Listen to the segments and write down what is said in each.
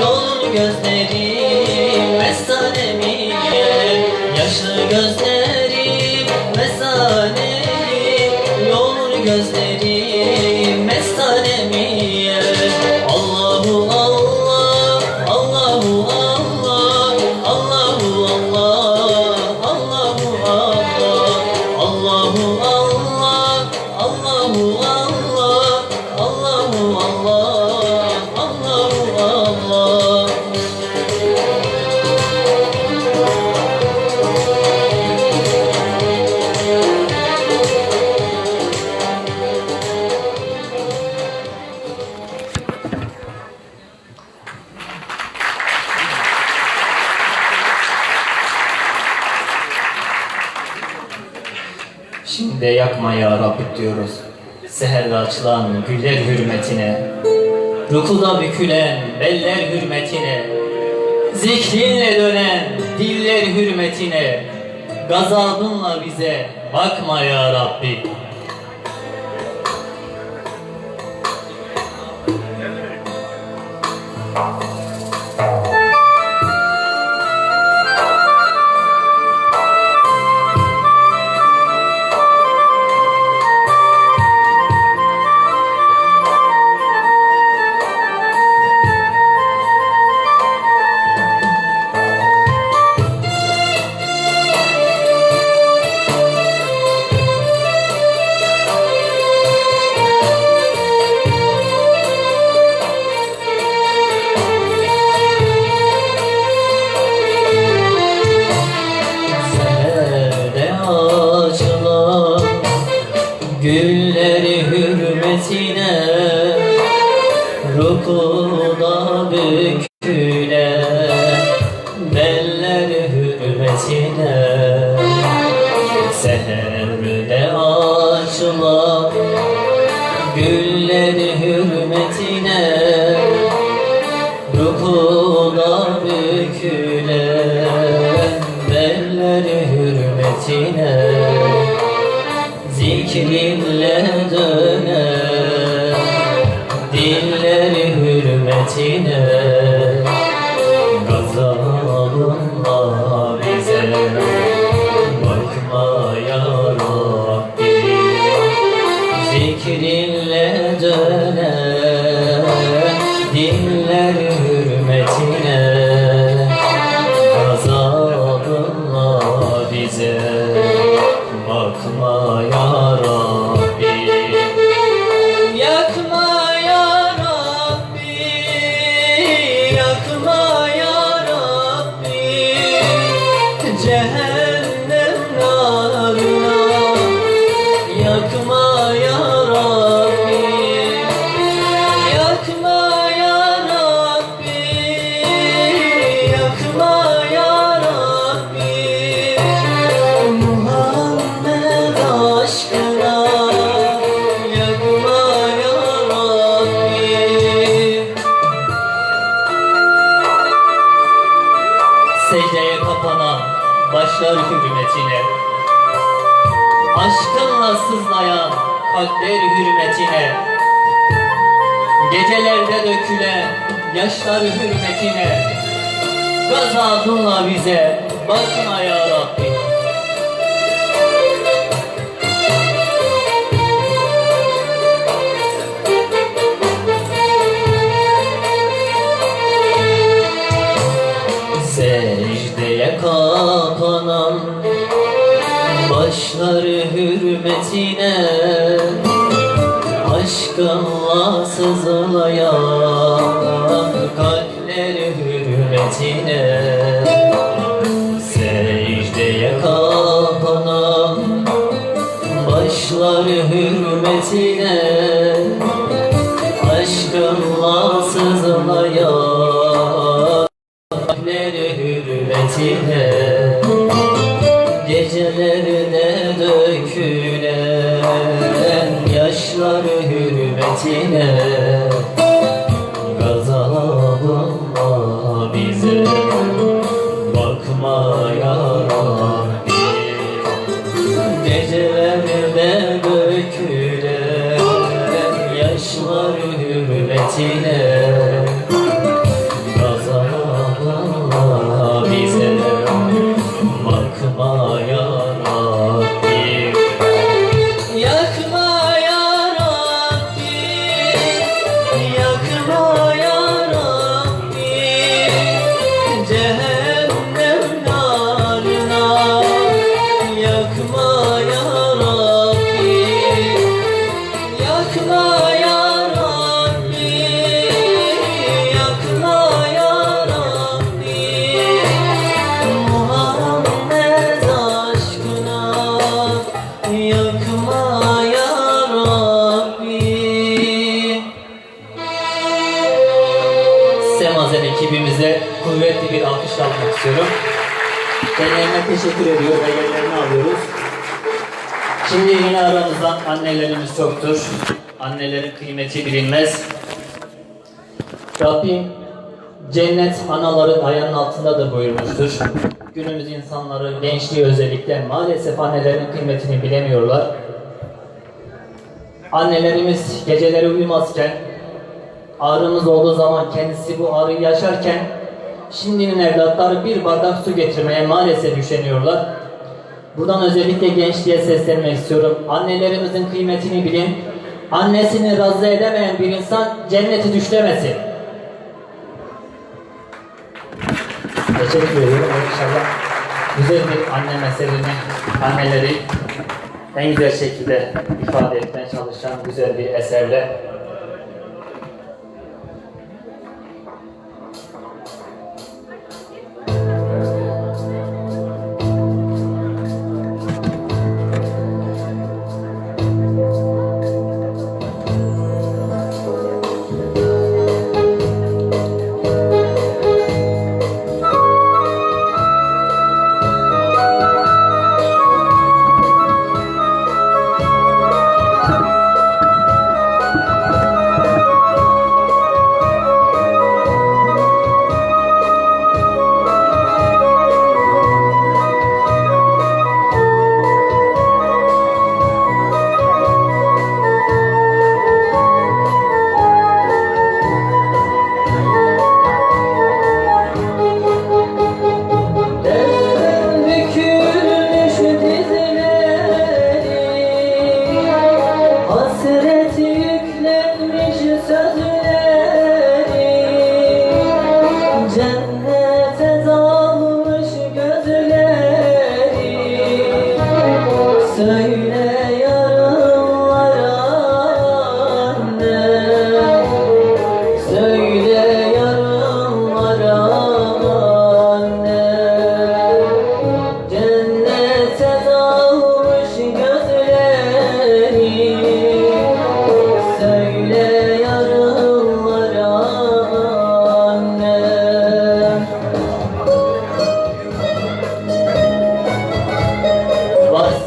Yolunu gözlerim Mestanemi Yaşlı gözlerim ya Rabbi diyoruz. Seherle açılan güller hürmetine. Rukuda bükülen beller hürmetine. Zikrinle dönen diller hürmetine. Gazabınla bize bakma ya Rabbi. Bükülen belleri hürmetine. Zikrinle dönen dilleri hürmetine. Gazabınla bize bakma ya Rabbi. Zikrinle dönen diller hürmetine kalpler hürmetine Gecelerde dökülen yaşlar hürmetine Gazabınla bize bakma ya Rabbi hürmetine Aşkınla sızlayan kalpler hürmetine. Secdeye kapanan başları hürmetine Aşkınla sızlayan kalpleri hürmetine. Gecelerde Diyar hürmetine. Annelerimiz çoktur. Annelerin kıymeti bilinmez. Rabbim cennet anaların ayağının altındadır buyurmuştur. Günümüz insanları, gençliği özellikle maalesef annelerin kıymetini bilemiyorlar. Annelerimiz geceleri uyumazken ağrımız olduğu zaman kendisi bu ağrıyı yaşarken şimdinin evlatları bir bardak su getirmeye maalesef üşeniyorlar. Buradan özellikle gençliğe seslenmek istiyorum. Annelerimizin kıymetini bilin. Annesini razı edemeyen bir insan cenneti düşlemesin. Teşekkür ediyorum. İnşallah güzel bir anne meselini, anneleri en güzel şekilde ifade etmeye çalışan güzel bir eserle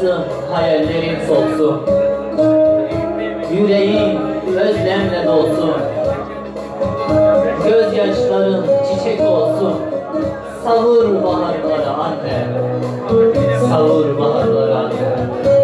Varsın hayallerin solsun Yüreğin özlemle dolsun. Gözyaşların çiçek olsun. Savur baharlara anne. Savur baharlara anne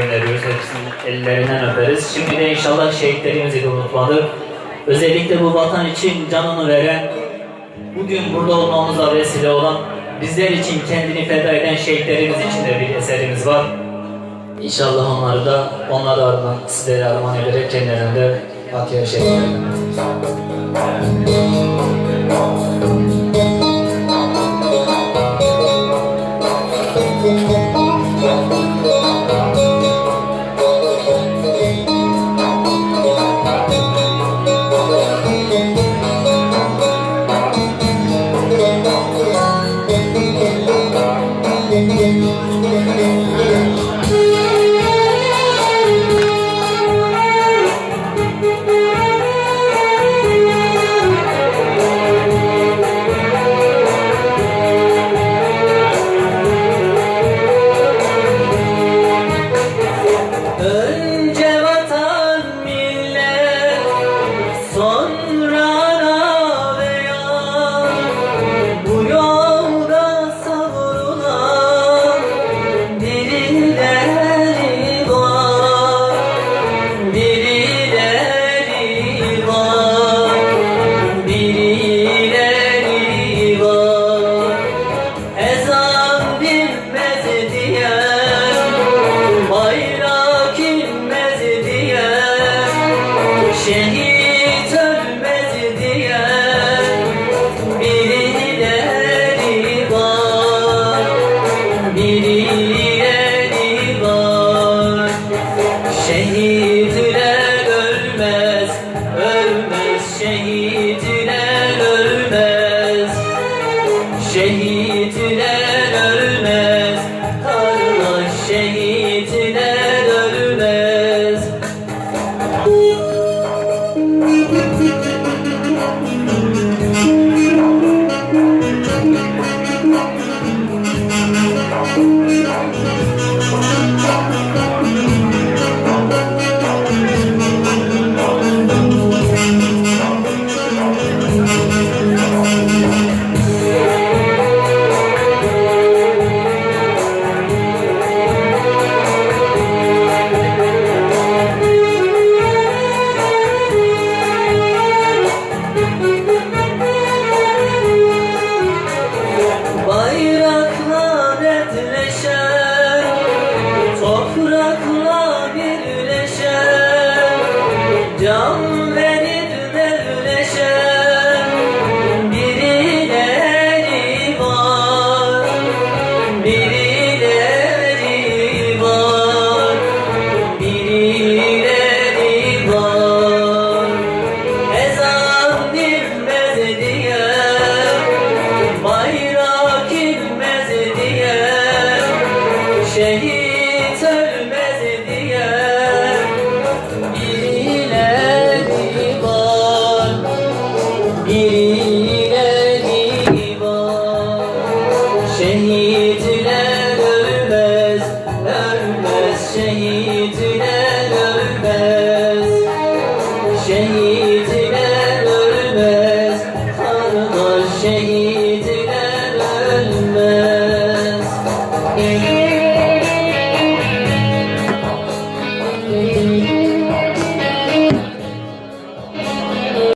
gönderiyoruz. Hepsinin ellerinden öperiz. Şimdi de inşallah şehitlerimizi de unutmadık. Özellikle bu vatan için canını veren, bugün burada olmamıza vesile olan, bizler için kendini feda eden şehitlerimiz için de bir eserimiz var. İnşallah onları da, onları ardından sizlere armağan ederek kendilerinde Fatiha şerif. Christian